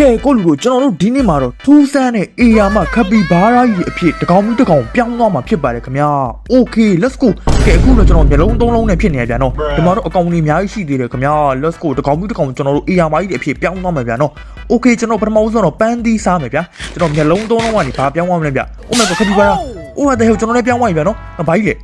ကဲကိုလူတို့ကျွန်တော်တို့ဒီနေ့မှာတော့ထူးဆန်းတဲ့အေယာမခပီဘာရာကြီးအဖြစ်တကောင်ပြီးတကောင်ပြောင်းသွားမှာဖြစ်ပါတယ်ခင်ဗျာ Okay let's go ကဲအခုတော့ကျွန်တော်မျိုးလုံးသုံးလုံးနဲ့ဖြစ်နေရပြန်တော့ဒီမှာတော့အကောင်ကြီးအများကြီးရှိသေးတယ်ခင်ဗျာ let's go တကောင်ပြီးတကောင်ကျွန်တော်တို့အေယာမကြီးအဖြစ်ပြောင်းသွားမှာပြန်တော့ Okay ကျွန်တော်ပထမဆုံးတော့ပန်းသီးစားမယ်ဗျာကျွန်တော်မျိုးလုံးသုံးလုံးကနေဘာပြောင်းသွားမလဲဗျ Oh my god ခပီဘာရာ Oh what the hell ကျွန်တော်လည်းပြောင်းသွားပြီဗျာနော်ဘာကြီးလဲ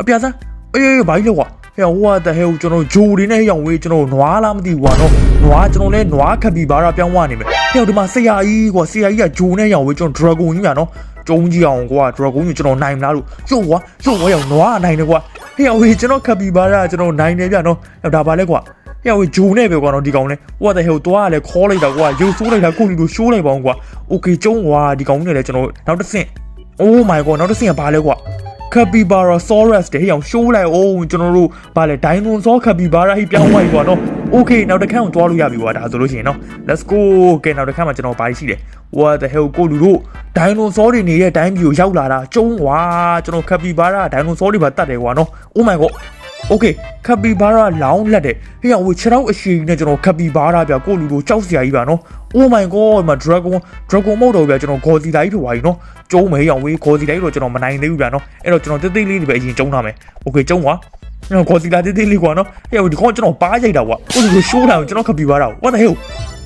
အပြာစမ်းအေးဘာကြီးလဲကွာ ဟဲ့ what the hell ကျွန်တော်ဂျိုတွေနဲ့ရောင်ဝေးကျွန်တော်နွားလားမသိဘူးကွာနော်နွားကျွန်တော်လဲနွားခပ်ပြီးဘာသာပြောင်းသွားနေမယ်ဟဲ့ဒီမှာဆရာကြီးကွာဆရာကြီးကဂျိုနဲ့ရောင်ဝေးကျွန်တော် dragon ကြီးညာနော်ကျုံကြီးအောင်ကွာ dragon ကြီးကျွန်တော်နိုင်မလားလို့ရုပ်ကွာရုပ်ကွာရောင်နွားနိုင်တယ်ကွာဟဲ့ဝေးကျွန်တော်ခပ်ပြီးဘာသာကျွန်တော်နိုင်တယ်ဗျနော်ဟဲ့ဒါပါလဲကွာဟဲ့ဝေးဂျိုနဲ့ပဲကွာနော်ဒီကောင်လဲ what the hell တွားလဲခေါ်လိုက်တာကွာရုပ်ဆိုးလိုက်တာကိုလူလိုရှိုးလိုက်ပါအောင်ကွာ okay ကျုံကွာဒီကောင်နဲ့လဲကျွန်တော်နောက်တစ်ဆင့် oh my god နောက်တစ်ဆင့်ကဘာလဲကွာ Capybarasaurus တဲ့ဟိအောင်ရှိုးလိုက်အောင်ကျွန်တော်တို့ဗာလဲ Dinosaur Capybara ဟိပြောင်းသွားပြီကွာနော် Okay နောက်တစ်ခါအောင်တွားလို့ရပြီကွာဒါဆိုလို့ရှိရင်နော် Let's go ကဲနောက်တစ်ခါမှာကျွန်တော်ဘာရှိလဲ What the hell ကိုလူတို့ Dinosaur တွေနေတဲ့တိုင်းပြည်ကိုရောက်လာတာကျုံးကွာကျွန်တော် Capybara Dinosaur တွေပါတတ်တယ်ကွာနော် Oh my god Okay Capybara လောင်းလက်တဲ့ဟိအောင်ဝေခြေထောက်အရှိနဲ့ကျွန်တော် Capybara ပြကိုလူတို့ကြောက်စရာကြီးပါနော် Oh my god ဒီမှာ Dragon Dragon မဟုတ်တော့ဗျာကျွန်တော် Godzilla ကြီးဖြစ်သွားပြီနော်ကျုံးမယ်ဟိအောင်ဝေ Godzilla ကြီးတော့ကျွန်တော်မနိုင်သေးဘူးဗျာနော်အဲ့တော့ကျွန်တော်တိတ်တိတ်လေးတွေပဲအရင်ကျုံးထားမယ် Okay ကျုံးကွာကျွန်တော် Godzilla တိတ်တိတ်လေးကွာနော်ဟိအောင်ဒီကောင်ကျွန်တော်ပါးရိုက်တာကွာကိုလူတို့ရှိုးတာကိုကျွန်တော် Capybara What the hell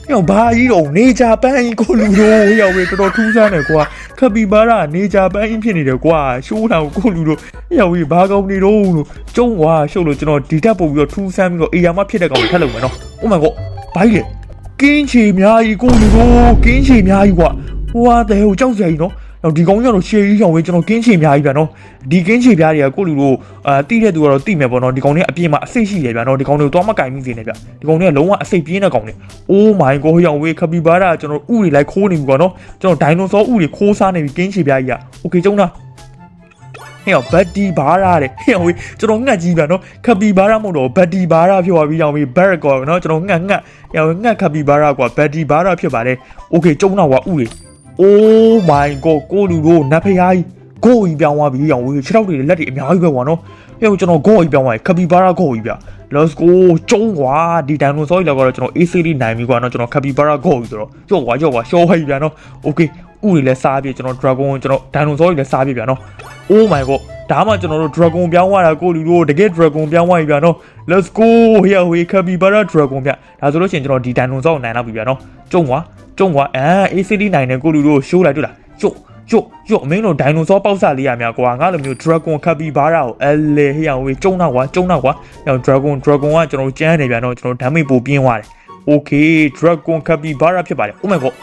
ဟိုဘာကြီးတော့နေကြပန်းကြီးကိုလူတို့ဟိုဝေတော်တော်ထူးဆန်းတယ်ကွာခပီဘာရာနေကြပန်းကြီးဖြစ်နေတယ်ကွာရှိုးတာကိုလူတို့ဟိုဝေဘာကောင်းနေတော့လို့ကျုံဝါရှုပ်လို့ကျွန်တော်ဒီတက်ပို့ပြီးတော့ထူးဆန်းပြီးတော့အေယာမဖြစ်တဲ့ကောင်ကိုထပ်လုပ်မယ်နော် Oh my god ဘာကြီးလဲကင်းချီအများကြီးကိုလူတို့ကင်းချီအများကြီးကွာဟိုဟာတဲ့ဟိုကြောက်စရာကြီးနော် တော့ဒီကောင်ကတော့ရှေးကြီးဆောင်ဝေးကျွန်တော်ကင်းချီအများကြီးဗျာနော်ဒီကင်းချီပြားတွေကကိုလူတို့အာတိတဲ့သူကတော့တိမယ်ပေါ့နော်ဒီကောင်တွေအပြင်းမှာအစိတ်ရှိတယ်ဗျာနော်ဒီကောင်တွေကိုတော့မကင်မိစေနဲ့ဗျဒီကောင်တွေကလုံးဝအစိတ်ပြင်းတဲ့ကောင်တွေ Oh my god ဟိုရောက်ဝေးခပီဘာရာကျွန်တော်ဥတွေလိုက်ခိုးနေပြီကွာနော်ကျွန်တော်ဒိုင်နိုဆောဥတွေခိုးစားနေပြီကင်းချီပြားကြီးอ่ะ Okay ကျုံးလားဟဲ့ဘတ်တီဘာရာတဲ့ဟဲ့ဝေးကျွန်တော်ငှက်ကြီးဗျာနော်ခပီဘာရာမဟုတ်တော့ဘတ်တီဘာရာဖြစ်သွားပြီရောက်ပြီဘက်ကောနော်ကျွန်တော်ငှက်ငှက်ဟဲ့ငှက်ခပီဘာရာကွာဘတ်တီဘာရာဖြစ်ပါလေ Okay ကျုံးတော့ကွာဥတွေ Oh my god ကိုလူတို့နတ်ဖျားကြီးကိုကြီးပြောင်းသွားပြီရောင်ဝေးခြေထောက်တွေလက်တွေအများကြီးပဲကွာနော်ဟဲ့ကျွန်တော်ကိုကြီးပြောင်းသွားပြီခပီဘာရာကိုကြီးဗျ Let's go ကျုံးကွာဒီဒိုင်နိုဆောကြီးလောက်ကတော့ကျွန်တော် AC နိုင်ပြီကွာနော်ကျွန်တော်ခပီဘာရာကိုကြီးဆိုတော့ကြော့ကွာကြော့ကွာရှော့ဟိုက်ပြန်နော် Okay ဥတွေလည်းစားပြကျွန်တော် dragon ကျွန်တော်ဒိုင်နိုဆောကြီးလည်းစားပြပြန်နော် Oh my god ဒါမှကျွန်တော်တို့ dragon ပြောင်းသွားတာကိုလူတို့တကယ် dragon ပြောင်းသွားပြီဗျာနော် Let's go ဟေးဟေး capybara dragon ဗျဒါဆိုလို့ရှိရင်ကျွန်တော်ဒီ dinosaur ကိုနိုင်လောက်ပြီဗျာနော်ကျုံကွာကျုံကွာအဲ ACD နိုင်တဲ့ကိုလူတို့ show လိုက်တွေ့လားကျုံကျုံကျုံအမင်းတို့ dinosaur ပေါက်စားလေးရများကွာငါလိုမျိုး dragon capybara ကိုအဲလေဟေးဟေးကျုံတော့ကွာကျုံတော့ကွာရော dragon dragon ကကျွန်တော်ကျန်းနေဗျာနော်ကျွန်တော် damage ပိုပြင်းသွားတယ် Okay dragon capybara ဖြစ်ပါတယ် Oh my god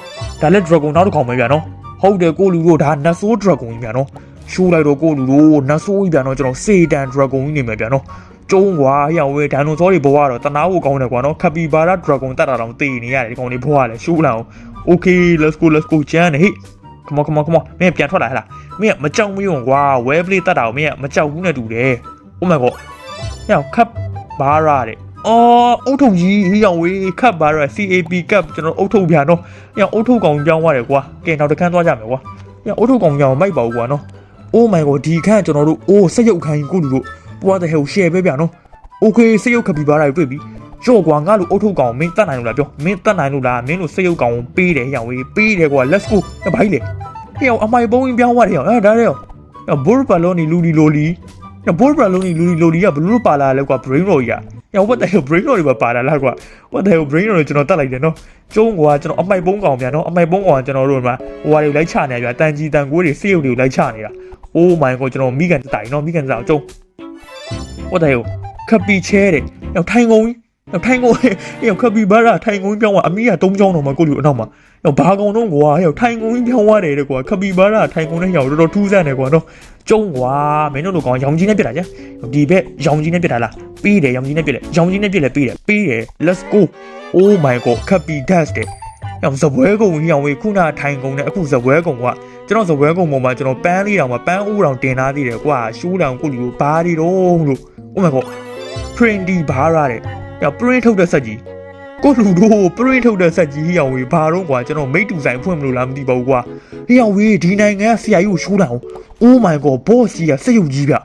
ဒါလည်း dragon နောက်တစ်ခေါက်ပဲဗျာနော်ဟုတ်တယ်ကိုလူတို့ဒါ naso dragon ကြီးဗျာနော်ရှိုးလိုက်တော့ကိုလူတို့နတ်ဆိုးကြီးပြန်တော့ကျွန်တော်စေတန်ဒရာဂွန်ကြီးနေမယ်ပြန်တော့ကျုံးကွာဟိုင်ဝဲဒိုင်နိုဆောတွေဘဝတော့တနာဖို့ကောင်းတယ်ကွာနော်ခပီဘာရာဒရာဂွန်တက်တာတော့တေနေရတယ်ဒီကောင်လေးဘဝလည်းရှိုးလာအောင် Okay let's go let's go ကျန်းနေဟေ့ come on come on come on မင်းပြန်ထွက်လာဟဲ့လားမင်းမကြောက်မယုံကွာ well play တက်တာကိုမင်းမကြောက်ဘူးနဲ့တူတယ် Oh my god ဟဲ့ခပ်ဘာရာတဲ့ အော်အုတ်ထုပ်ကြီးဟိအောင်ဝေးခပ်ဘာရာ CAP ကပ်ကျွန်တော်အုတ်ထုပ်ပြန်တော့ဟဲ့အုတ်ထုပ်ကောင်ပြောင်းသွားတယ်ကွာကဲနောက်တစ်ခန်းသွားကြမယ်ကွာဟဲ့အုတ်ထုပ်ကောင်ပြောင်းမိုက်ပါဘူးကွာနော် Oh my god ဒီခန့်ကျွန်တော်တို့အိုးစက်ရုပ်ခိုင်းကိုလူတို့ပွားတဲ့ဟဲကို share ပဲဗျာနော် Okay စက်ရုပ်ခပီပါတာတွေ့ပြီရော့ကွာငါလိုအုတ်ထုတ်ကောင်မင်းတတ်နိုင်လို့လားပြောမင်းတတ်နိုင်လို့လားမင်းလိုစက်ရုပ်ကောင်ပေးတယ်ရောင်ဝေးပေးတယ်ကွာ let's go ဘာကြီးလဲဟဲ့အမိုင်ပုံးပြောင်းသွားတယ်ရောအဲဒါလေရောဘောဘလိုနီလူလီလိုလီဘောဘလိုနီလူလီလိုလီကဘလို့ပါလာလဲကွာ brain roll ကြီး က what the hell brain roll တွေပါပါလာလားကွာ what the hell brain roll ကျွန်တော်တတ်လိုက်တယ်နော်ကျုံးကွာကျွန်တော်အမိုက်ပုံးကောင်ပြန်နော်အမိုက်ပုံးကောင်ကျွန်တော်တို့မှာဟိုဟာတွေလိုက်ချနေကြတန်ကြီးတန်ကိုးတွေစေးရုပ်တွေကိုလိုက်ချနေတာ Oh my god ကျွန်တော်မိကန်တိုင်နော်မိကန်တိုင်အကျုံး What the hell ခပီချဲတဲ့ရောက်ထိုင်ကုန်ကြီးရောက် ထိုင်ကုန်ရောက်ခပီဘာရာထိုင်ကုန်ပြောင်းသွားအမီးက၃ချောင်းတော့မှကိုလူအနောက်မှာရောက်ဘာကောင်တော့ကွာရောက်ထိုင်ကုန်ကြီးပြောင်းသွားတယ်တဲ့ကွာခပီဘာရာထိုင်ကုန်နဲ့ရောက်တော်တော်ထူးဆန်းတယ်ကွာနော်ကျုံကွာမင်းတို့လိုကောင်ရောင်ကြီးနဲ့ပြစ်တာကြဒီဘက်ရောင်ကြီးနဲ့ပြစ်တာလားပြီးတယ်ရောင်ကြီးနဲ့ပြစ်တယ်ရောင်ကြီးနဲ့ပြစ်လဲပြီးတယ်ပြီးတယ် let's go oh my god ခပီ dash တဲ့ရောက်ဇပွဲကုံကြီးအောင်ဝေးခုနထိုင်ကုန်နဲ့အခုဇပွဲကုံကကျွန်တော်ဇပွဲကုံပေါ်မှာကျွန်တော်ပန်းလေးတောင်မှာပန်းအိုးတောင်တင်ထားသေးတယ်ကွာရှူးတောင်ကိုလူဘာဒီတော့လို့ Oh my god printy ဘာရတဲ့ ည print ထုတ်တဲ့ဆက်ကြီးကိုလူတို့ print ထုတ်တဲ့ဆက်ကြီးဟိအောင်ဝေးဘာတော့ကွာကျွန်တော်မိတ်တူဆိုင်ဖွင့်မလို့လားမသိပါဘူးကွာဟိအောင်ဝေးဒီနိုင်ငံကဆရာကြီးကိုရှူးတောင် Oh my god boss ကြီးကစက်ရုပ်ကြီးဗျ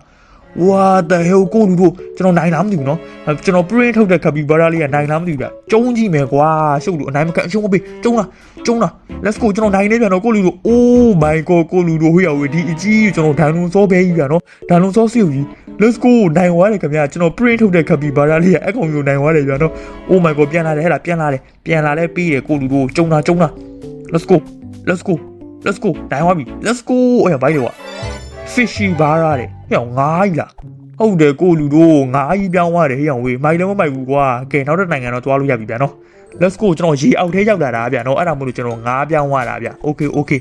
what the hell ကိုလူတို့ကျွန်တော်နိုင်လားမသိဘူးနော်အဲကျွန်တော် print ထုတ်တဲ့ capybara လေးကနိုင်လားမသိဘူးဗျကျုံးကြည့်မယ်ကွာရှုပ်လို့အနိုင်မကန်အရှုံးမပေးကျုံးလားကျုံးလား let's go ကျွန်တော်နိုင်နေပြန်တော့ကိုလူတို့ oh my god ကိုလူတို့ဟိုရောက်ဝေးဒီအကြီးကြီးကျွန်တော်ဒန်လုံစောပဲကြီးပြန်နော်ဒန်လုံစောစီကိုကြီး let's go နိုင်သွားတယ်ခင်ဗျာကျွန်တော် print ထုတ်တဲ့ capybara လေးကအကောင်မျိုးနိုင်သွားတယ်ပြန်နော် oh my god ပြန်လာတယ်ဟဲ့လားပြန်လာတယ်ပြန်လာလဲပြီးတယ်ကိုလူတို့ကျုံးလားကျုံးလား let's go let's go let's go နိုင်သွားပြီ let's go အဲ့ဘိုင်းလေကွာ fishy ဘားရတယ် ဟဲ့အောင်ငါးကြီးလားဟုတ်တယ်ကိုလူတို့ငါးကြီးပြောင်းသွားတယ်ဟဲ့အောင်ဝေးမိုက်လည်းမမိုက်ဘူးကွာကဲနောက်တဲ့နိုင်ငံတော့သွားလို့ရပြီဗျာနော် let's go ကျွန်တော်ရေအောက်ထဲရောက်လာတာဗျာနော်အဲ့ဒါမို့လို့ကျွန်တော်ငါးပြောင်းသွားတာဗျာ okay okay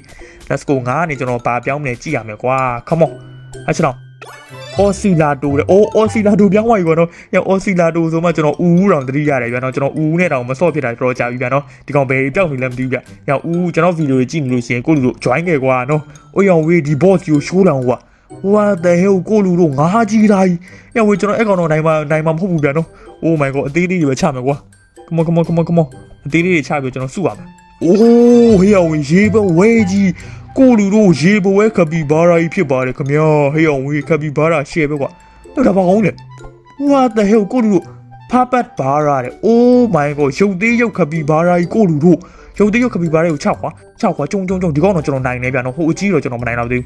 let's go ငါးကနေကျွန်တော်ဘာပြောင်းမလဲကြည့်ရမယ်ကွာ come on အဲ့ကျွန်တော်အော်စီလာတိုတဲ့အိုးအော်စီလာတိုပြောင်းသွားပြီကွာနော်။ရောအော်စီလာတိုဆိုမှကျွန်တော်ဦးဦးတောင်တတိရတယ်ဗျာနော်။ကျွန်တော်ဦးဦးနဲ့တောင်မဆော့ဖြစ်တာတော်တော်ကြာပြီဗျာနော်။ဒီကောင်ဘယ်ပြောင်းနေလဲမသိဘူးဗျ။ရောဦးဦးကျွန်တော်ဗီဒီယိုကြည့်နေလို့ရှိရင်ကိုလူတို့ join ခဲ့ကွာနော်။အိုးရောင်ဝေးဒီ boss ကို show လောင်ကွာ။ what the hell ကိုလူတို့ငါးကြီးသားကြီး။ရောဝေးကျွန်တော်အဲ့ကောင်တော့နိုင်မှာနိုင်မှာမဟုတ်ဘူးဗျာနော်။ oh my god အသေးလေးတွေပဲချမယ်ကွာ။ come on come on come on come on အသေးလေးတွေချပြီးကျွန်တော်စုပါမယ်။အိုးဟေးရောင်ဝေးရေဘဝဲကြီးကိုလူတို့ရေဘဝဲကပီဘာရာကြီးဖြစ်ပါတယ်ခင်ဗျာ။ဟေးရောင်ဝေးကပီဘာရာရှယ်ပဲကွာ။ဟုတ်တာဘာကောင်းလဲ။ what the hell ကိုလူတို့ ဖပတ်ဘာရာတဲ့ oh my god ရုပ်သေးရုပ်ကပီဘာရာကြီးကိုလူတို့ရုပ်သေးရုပ်ကပီဘာရာကိုချောက်ခွာချောက်ခွာကြုံကြုံကြုံဒီကောင်တော့ကျွန်တော်နိုင်နေဗျာနော်ဟိုအကြီးတော့ကျွန်တော်မနိုင်တော့သေးဘူး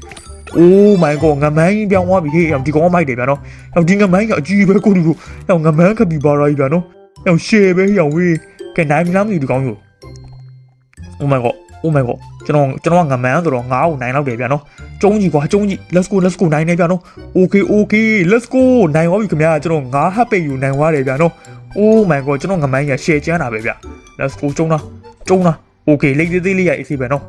oh my god ငမန်းကြီးပြောင်းသွားပြီဟေးဒီကောင်မိုက်တယ်ဗျာနော်ဟောဒီငမန်းကြီးကအကြီးပဲကိုလူတို့ဟောငမန်းကပီဘာရာကြီးဗျာနော်ဟောရှယ်ပဲဟောဝေးကဲနိုင်ပြီလားမသိဘူးဒီကောင်ကြီး oh my god oh my god ကျွန်တော်ကျွန်တော်ကငမန်းဆိုတော့ငါ့ကိုနိုင်တော့တယ်ဗျာနော်ကျုံးကြီးကွာကျုံးကြီး let's go let's go နိုင်နေဗျာနော် okay okay let's go နိုင်သွားပြီခင်ဗျာကျွန်တော်ငါဟပ်ပိတ်ယူနိုင်သွားတယ်ဗျာနော် oh my god ကျွန်တော်ငမန်းကြီးရှယ်ကျန်းတာပဲဗျာ let's go ကျုံးလားကျုံးလား okay လိတ်သေးသေးလေးရအေးစီပဲနော်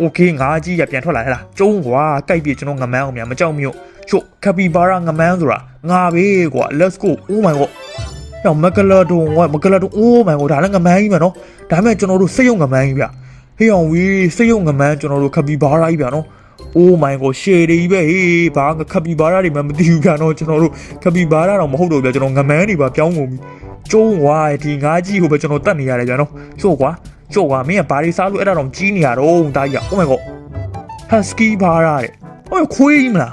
okay ငါကြီးရပြန်ထွက်လာဟဲ့လားကျုံးကွာကြိုက်ပြီကျွန်တော်ငမန်းအောင်များမကြောက်မြို့ချို့ကပီဘာရာငမန်းဆိုတာငါပဲကွာ let's go oh my god ဟောမကလာဒုံဝမကလာဒုံ oh my god ဒါလည်းငမန်းကြီးပဲနော်ဒါပေမဲ့ကျွန်တော်တို့စိတ်ယုံငမန်းကြီးဗျ ဟေးအောင်ဝီစိတ်ယုံငမန်းကျွန်တော်တို့ကပီဘာရာကြီးဗျနော် oh my god ရှယ်တွေကြီးပဲဟေးဘာကပီဘာရာတွေမှမသိဘူးဗျနော်ကျွန်တော်တို့ကပီဘာရာတော့မဟုတ်တော့ဗျကျွန်တော်ငမန်းတွေပါပြောင်းကုန်ပြီကျုံးဝါဒီငါးကြီးကိုပဲကျွန်တော်တတ်နေရတယ်ဗျနော်ချို့ကွာချို့ကွာမင်းကဘာတွေစားလို့အဲ့ဒါတော့ကြီးနေရတော့တာကြီး oh my god husky ဘာရာတဲ့ဟိုခွေးကြီးမလား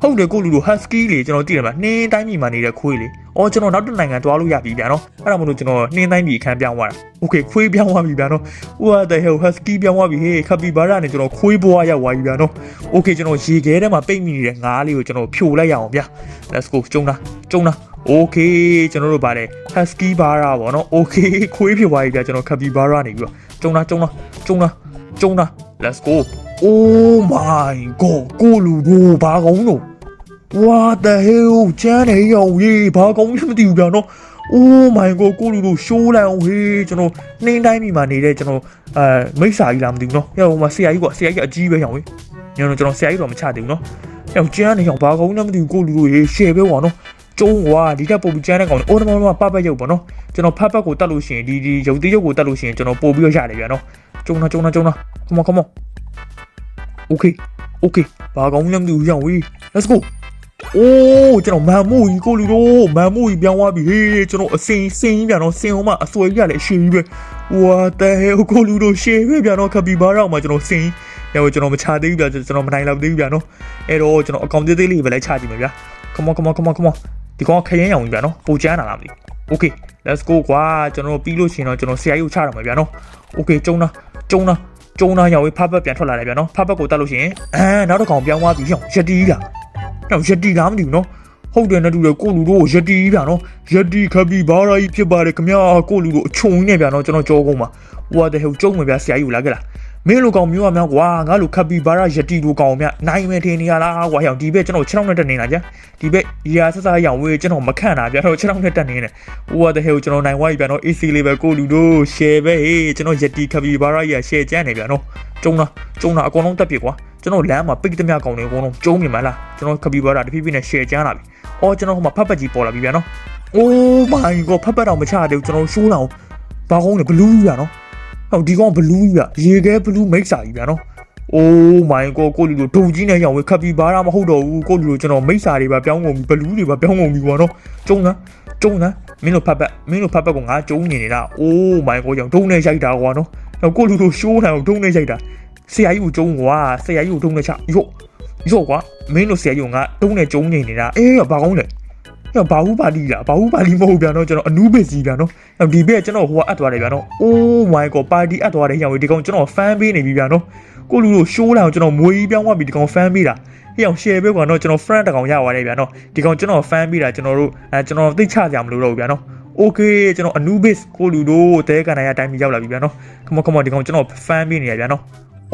ဟုတ်တယ်ကိုလူလူ husky လေကျွန်တော်သိတယ်မလားနှင်းတိုင်းပြည်မှာနေတဲ့ခွေးလေအော်ကျွန်တော်နောက်တစ်နိုင်ငံတွားလို့ရပြီဗျာနော်အဲ့ဒါမို့လို့ကျွန်တော်နှင်းတိုင်းပြည်အခန်းပြောင်းသွားတာ okay ခွေးပြောင်းသွားပြီဗျာနော် what the hell husky ပြောင်းသွားပြီဟေး capybara နဲ့ကျွန်တော်ခွေးဘွားရောက်သွားပြီဗျာနော် okay ကျွန်တော်ရေခဲထဲမှာပိတ်မိနေတဲ့ငါးလေးကိုကျွန်တော်ဖြိုလိုက်ရအောင်ဗျာ let's go ကျုံတာကျုံတာ okay ကျွန်တော်တို့ဗါတယ် husky bara ပေါ့နော် okay ခွေးဖြစ်သွားပြီဗျာကျွန်တော် capybara နေပြီးတော့ကျုံတာကျုံတာကျုံတာကျုံတာ let's go oh my god ကိုလူတို့ဘာကောင်းလို့ what the hell ကျန်းနေရောရေးဘာကောင်းမှမသိဘူးဗျာနော် oh my god ကိုလူတို့ရှိုးလိုက်အောင်ဟေးကျွန်တော်နှင်းတိုင်းမိမှာနေတဲ့ကျွန်တော်အဲမိစ္ဆာကြီးလားမသိဘူးနော်ဟဲ့ဟိုမှာဆရာကြီးကဆရာကြီးကအကြီးပဲရောင်ဝေးညောင်ကျွန်တော်ဆရာကြီးတော့မချသေးဘူးနော်ဟဲ့ကျန်းနေရောဘာကောင်းမှမသိဘူးကိုလူတို့ရေးရှယ်ပဲကွာနော်ကျုံးကွာဒီတက်ပို့ပြီးကျန်းတဲ့ကောင်အိုးနမောနမပပတ်ရုပ်ပေါ့နော်ကျွန်တော်ဖတ်ပတ်ကိုတတ်လို့ရှိရင်ဒီဒီရုပ်သေးရုပ်ကိုတတ်လို့ရှိရင်ကျွန်တော်ပို့ပြီးတော့ရတယ်ဗျာနော်ကျုံးနာကျုံးနာကျုံးနာ come on come on okay okay ဘာကောင်းမှမသိဘူးရောင်ဝေး let's go အိုးကျွန်တော်မန်မို့ကြီးကိုလူတို့မန်မို့ကြီးပြောင်းသွားပြီဟေးကျွန်တော်အစင်စင်ကြီးပြန်တော့စင်အောင်မအစွဲကြီးရလဲရှေးကြီးပဲ what the hell ကိုလူတို့ရှေးပဲပြန်တော့ခပီဘာတော့မှကျွန်တော်စင်ရောကျွန်တော်မချသေးဘူးဗျာကျွန်တော်မနိုင်တော့သေးဘူးဗျာနော်အဲ့တော့ကျွန်တော်အကောင့်သေးသေးလေးပဲလိုက်ချကြည့်မယ်ဗျာ come on come on come on come on ဒီကောင်ခရင်ရောင်ကြီးဗျာနော်ပိုချမ်းလာလားမသိ okay let's go ကွာကျွန်တော်ပြီးလို့ရှိရင်တော့ကျွန်တော်ဆရာကြီးကိုချရမှာဗျာနော် okay ကျုံတာကျုံတာကျုံတာရောင်ဝေးဖတ်ပတ်ပြန်ထွက်လာတယ်ဗျာနော်ဖတ်ပတ်ကိုတတ်လို့ရှိရင်အဲနောက်တစ်ကောင်ပြောင်းသွားပြီရောင်ရတီးလား တော့ယတိလားမသိဘူးနော်ဟုတ်တယ်နဲ့တူတယ်ကိုလူတို့ယတိဗျာနော်ယတိခပီဘာရာကြီးဖြစ်ပါတယ်ခင်ဗျာကိုလူတို့အချုံကြီးနဲ့ဗျာနော်ကျွန်တော်ကြောကုန်းမှာဟိုတဲ့ဟိုကျုံမယ်ဗျာဆရာကြီးကိုလာခဲ့လား မင်းလိုကောင်မျိုးအများကွာငါလိုခပီဘာရာယတိလိုကောင်မြနိုင်မယ်ထင်နေရလားကွာဟောင်ဒီဘက်ကျွန်တော်6နဲ့တက်နေတာကြာဒီဘက်ရာဆဆရောင်ဝေးကျွန်တော်မခန့်တာဗျာတော့6နဲ့တက်နေတယ်ဟိုတဲ့ဟိုကျွန်တော်နိုင်ဝါကြီးဗျာနော် AC လေးပဲကိုလူတို့ share ပဲဟေးကျွန်တော်ယတိခပီဘာရာကြီး share ကျန်းနေဗျာနော်ကျုံတာကျုံတာအကုန်လုံးတက်ပြစ်ကွာကျွန်တော်လမ်းမှာပိတ်သမျှကောင်တွေအကုန်လုံးကျုံမြင်မလားကျွန်တော်ခပီဘာရာတဖြည်းဖြည်းနဲ့ share ကျန်းလာပြီအော်ကျွန်တော်ဟိုမှာဖတ်ပတ်ကြီးပေါ်လာပြီဗျာနော် Oh my god ဖတ်ပတ်တော့မချသေးဘူးကျွန်တော်ရှိုးလာအောင်ဘာကောင်းလဲဘလူးကြီးဗျာနော် ဟောဒီကောင်ဘလူးကြီးဗျာရေခဲဘလူးမိတ်စာကြီးဗျာနော် Oh my god ကိုလူလိုဒုံကြီးနဲ့ရောင်ဝေခပ်ပြီးဘာမှမဟုတ်တော့ဘူးကိုလူလိုကျွန်တော်မိတ်စာတွေပါပြောင်းကုန်ပြီဘလူးတွေပါပြောင်းကုန်ပြီကွာနော်ကျုံလားကျုံလားမင်းတို့ဖတ်ပတ်မင်းတို့ဖတ်ပတ်ကငါကျုံနေနေတာ Oh my god ရောင်ဒုံနဲ့ရိုက်တာကွာနော်တော့ကိုလူလိုရှိုးနေအောင်ဒုံနဲ့ရိုက်တာဆရာကြီးကိုကျုံကွာဆရာကြီးကိုတုံးနေချရော့ရော့ကွာမင်းတို့ဆရာကြီးကငါတုံးနေကျုံနေနေတာအေးဘာကောင်းလဲ ဟဲ့ဘာဘူးပါလီလားဘာဘူးပါလီမဟုတ်ပြန်တော့ကျွန်တော်အနူးပစ္စည်းပြန်နော်ဟဲ့ဒီဘက်ကျွန်တော်ဟိုကအပ်သွားတယ်ပြန်နော် Oh my god ပါတီအပ်သွားတယ်ဟဲ့ဒီကောင်ကျွန်တော်ဖန်ပေးနေပြီပြန်နော်ကိုလူတို့ရှိုးလာအောင်ကျွန်တော်မွေးကြီးပြောင်းသွားပြီဒီကောင်ဖန်ပေးတာဟဲ့အောင် share ပေးကွာနော်ကျွန်တော် friend တကောင်ရသွားတယ်ပြန်နော်ဒီကောင်ကျွန်တော်ဖန်ပေးတာကျွန်တော်တို့အဲကျွန်တော်သိချကြမလို့တော့ဘူးပြန်နော် Okay ကျွန်တော် Anubis ကိုလူတို့တဲကန်နိုင်ရတိုင်းပြီးရောက်လာပြီဗျာနော် Come on come on ဒီကောင်ကျွန်တော် fan ပေးနေရဗျာနော်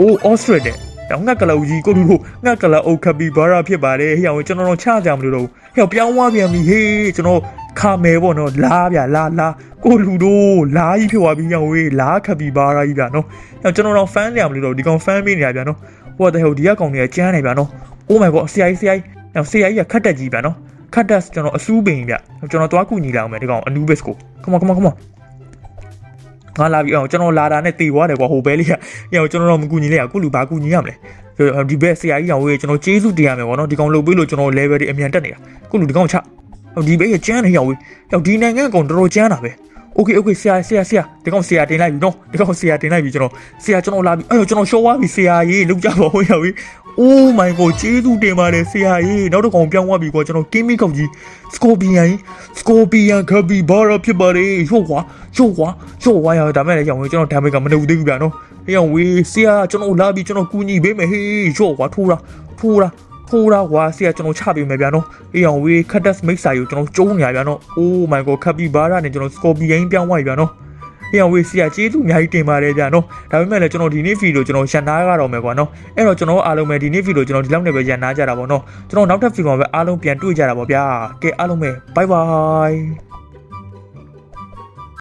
Oh Australia တဲ့တော့ငါကလောက်ကြီးကိုလူတို့ငါကလောက်အုတ်ခပ်ပြီးဘာရာဖြစ်ပါတယ်ဟိအောင်ကျွန်တော်တို့ချကြမလို့တော့ဟိအောင်ပြောင်းသွားပြန်ပြီဟေးကျွန်တော်ခါမယ်ပေါ့နော်လာဗျာလာလာကိုလူတို့လာကြီးဖြစ်သွားပြီဟိအောင်ဝေးလာခပ်ပြီးဘာရာကြီးဗျာနော်ဟိအောင်ကျွန်တော်တို့ fan နေရမလို့တော့ဒီကောင် fan ပေးနေရဗျာနော် What the hell ဒီကကောင်တွေကကျန်းနေဗျာနော် Oh my god ဆရာကြီးဆရာကြီးဟိအောင်ဆရာကြီးကခတ်တက်ကြီးဗျာနော်ခတ်တက်ကျွန်တော်အစူးပင်ဗျကျွန်တော်သွားကူညီလာအောင်မယ်ဒီကောင် Anubis ကို come on come on come on ငါလာပြီအောင်ကျွန်တော်လာတာနဲ့တေသွားတယ်ကွာဟိုဘဲလေးကညောင်ကျွန်တော်တော့မကူညီလိုက်ရခုလူဘာကူညီရမလဲဒီဘက်ဆရာကြီးအောင်ဝေးကျွန်တော်ကျေးဇူးတင်ရမယ်ကွာနော်ဒီကောင်လှုပ်ပြီးလို့ကျွန်တော် level တွေအမြန်တက်နေတာခုလူဒီကောင်ချဒီဘက်ရကျန်းနေရောက်ဝေးရောက်ဒီနိုင်ငံကောင်တော်တော်ကျန်းတာပဲ Okay okay ဆရာဆရာဆရာဒီကောင်ဆရာတင်လိုက်ပြီနော်ဒီကောင်ဆရာတင်လိုက်ပြီကျွန်တော်ဆရာကျွန်တော်လာပြီအဲ့တော့ကျွန်တော်ရှော့သွားပြီဆရာကြီးလောက်ကြပါဦးရောက်ပြီ Oh my god ကျေးဇူးတင်ပါတယ်ဆရာကြီးနောက်တစ်ကောင်ပြောင်းသွားပြီကွာကျွန်တော်ကင်းမီကောက်ကြီး Scorpion Scorpion ခပီဘာရာဖြစ်ပါတယ်ရှော့ကွာရှော့ကွာရှော့ကွာရဒါမဲ့လည်းရောင်ကျွန်တော်ဒါမဲ့ကမနှုတ်သေးဘူးဗျာနော်ဟေးရောင်ဝေးဆရာကျွန်တော်လာပြီကျွန်တော်ကူညီပေးမယ်ဟေးရှော့ကွာထိုးတာထိုးတာထိုးတာကွာဆရာကျွန်တော်ချပေးမယ်ဗျာနော်အေးအောင်ဝေးခတ်တက်မိတ်စာကိုကျွန်တော်ကျုံးနေရဗျာနော် Oh my god ခပီဘာရာနဲ့ကျွန်တော် Scorpion ပြောင်းသွားပြီဗျာနော် ဟေ့အောင်ဝေးစီရကျေးဇူးအများကြီးတင်ပါတယ်ဗျာနော်ဒါပေမဲ့လည်းကျွန်တော်ဒီနေ့ဗီဒီယိုကျွန်တော်ရန်နာရတော့မယ်ကွာနော်အဲ့တော့ကျွန်တော်အားလုံးပဲဒီနေ့ဗီဒီယိုကျွန်တော်ဒီလောက်နဲ့ပဲရန်နာကြတာပေါ့နော်ကျွန်တော်နောက်ထပ်ဗီဒီယိုမှာပဲအားလုံးပြန်တွေ့ကြတာပေါ့ဗျာကဲအားလုံးပဲ bye bye